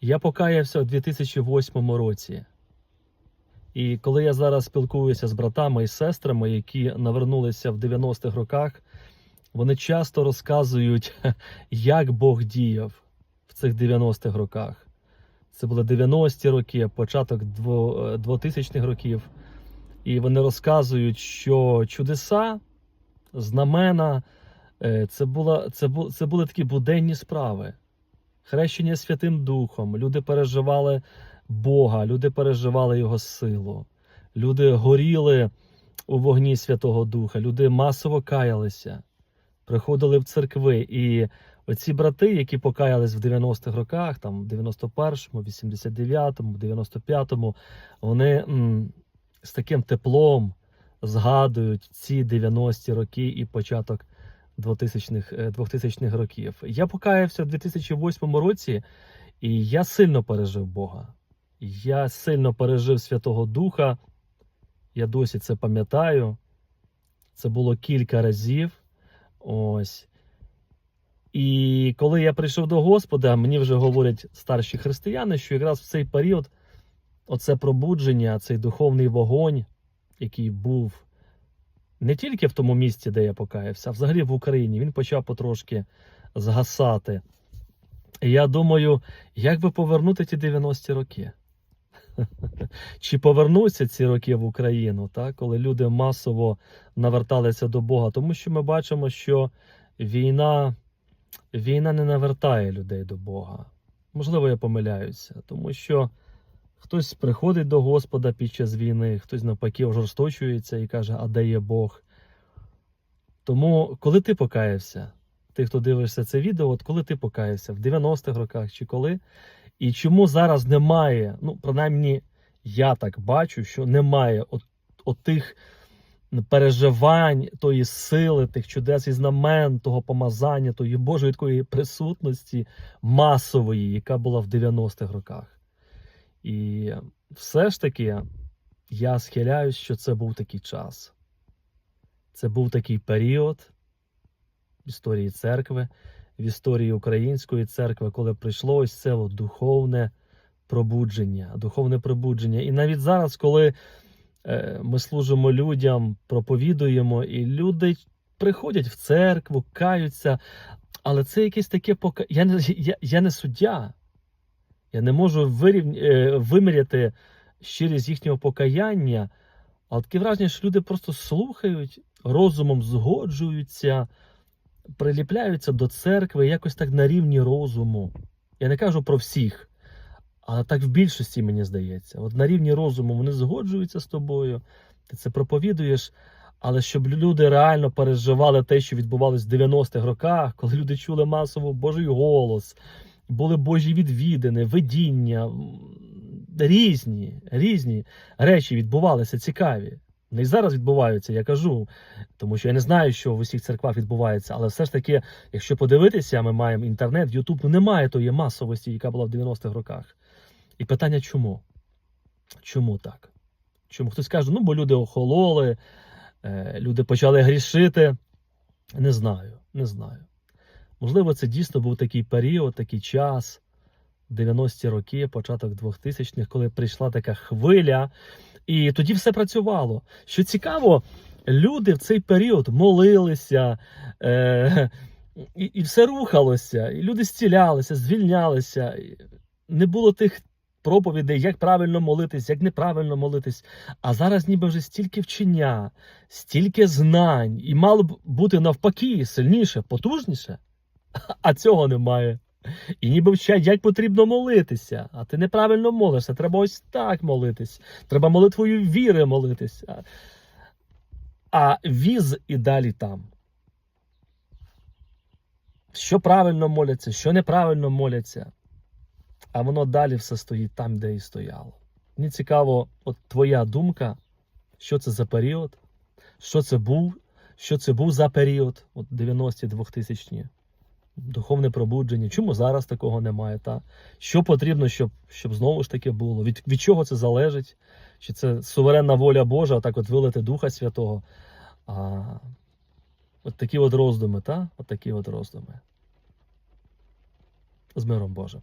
Я покаявся у 2008 році. І коли я зараз спілкуюся з братами і сестрами, які навернулися в 90-х роках, вони часто розказують, як Бог діяв в цих 90-х роках. Це були 90-ті роки, початок 2000-х років. І вони розказують, що чудеса, знамена е, це, була, це, бу- це були такі буденні справи. Хрещення Святим Духом. Люди переживали Бога, люди переживали Його силу. Люди горіли у вогні Святого Духа, люди масово каялися, приходили в церкви. І оці брати, які покаялись в 90-х роках, там, в 91-му, 89-му, 95-му, вони м, з таким теплом згадують ці 90-ті роки і початок 2000-х, е, 2000-х років. Я покаявся в 2008 році, і я сильно пережив Бога. Я сильно пережив Святого Духа. Я досі це пам'ятаю. Це було кілька разів. Ось. І коли я прийшов до Господа, мені вже говорять старші християни, що якраз в цей період оце пробудження, цей духовний вогонь, який був не тільки в тому місці, де я покаявся, а взагалі в Україні, він почав потрошки згасати. І я думаю, як би повернути ті 90-ті роки? Чи повернуться ці роки в Україну, так? коли люди масово наверталися до Бога? Тому що ми бачимо, що війна, війна не навертає людей до Бога. Можливо, я помиляюся, тому що хтось приходить до Господа під час війни, хтось навпаки ожорсточується і каже, а де є Бог? Тому, коли ти покаявся, ти, хто дивишся це відео, от коли ти покаявся, в 90-х роках чи коли? І чому зараз немає, ну, принаймні, я так бачу, що немає от, от тих переживань, тої сили, тих чудес і знамен, того помазання, тої Божої такої присутності масової, яка була в 90-х роках. І все ж таки я схиляюсь, що це був такий час. Це був такий період в історії церкви, в історії української церкви, коли прийшло ось це от духовне пробудження, духовне пробудження. І навіть зараз, коли е, ми служимо людям, проповідуємо, і люди приходять в церкву, каються, але це якесь таке пока. Я не, я, я не суддя. Я не можу вирівня... е, виміряти щирість їхнього покаяння, але таке враження, що люди просто слухають, розумом згоджуються, приліпляються до церкви якось так на рівні розуму. Я не кажу про всіх, але так в більшості мені здається. От на рівні розуму вони згоджуються з тобою, ти це проповідуєш. Але щоб люди реально переживали те, що відбувалось в 90-х роках, коли люди чули масово Божий голос, були Божі відвідини, видіння, різні, різні речі відбувалися цікаві. Не і зараз відбуваються, я кажу, тому що я не знаю, що в усіх церквах відбувається, але все ж таки, якщо подивитися, ми маємо інтернет, Ютуб, ну немає тої масовості, яка була в 90-х роках. І питання чому? Чому так? Чому хтось каже, ну бо люди охололи, е, люди почали грішити. Не знаю, не знаю. Можливо, це дійсно був такий період, такий час, 90-ті роки, початок 2000-х, коли прийшла така хвиля, і тоді все працювало. Що цікаво, люди в цей період молилися, е, і, і все рухалося, і люди зцілялися, звільнялися. Не було тих проповідей, як правильно молитись, як неправильно молитись. А зараз ніби вже стільки вчення, стільки знань, і мало б бути навпаки сильніше, потужніше. А цього немає. І ніби вчать, як потрібно молитися, а ти неправильно молишся. Треба ось так молитись. Треба молитвою віри молитися. А віз і далі там. Що правильно моляться, що неправильно моляться. А воно далі все стоїть там, де і стояло. Мені цікаво, от твоя думка, що це за період, що це був, що це був за період, от 90-ті 2000-ті духовне пробудження. Чому зараз такого немає? Та? Що потрібно, щоб, щоб знову ж таки було? Від, від чого це залежить? Чи це суверенна воля Божа, так от вилити Духа Святого? А, от такі от роздуми, та? От такі от роздуми. З миром Божим.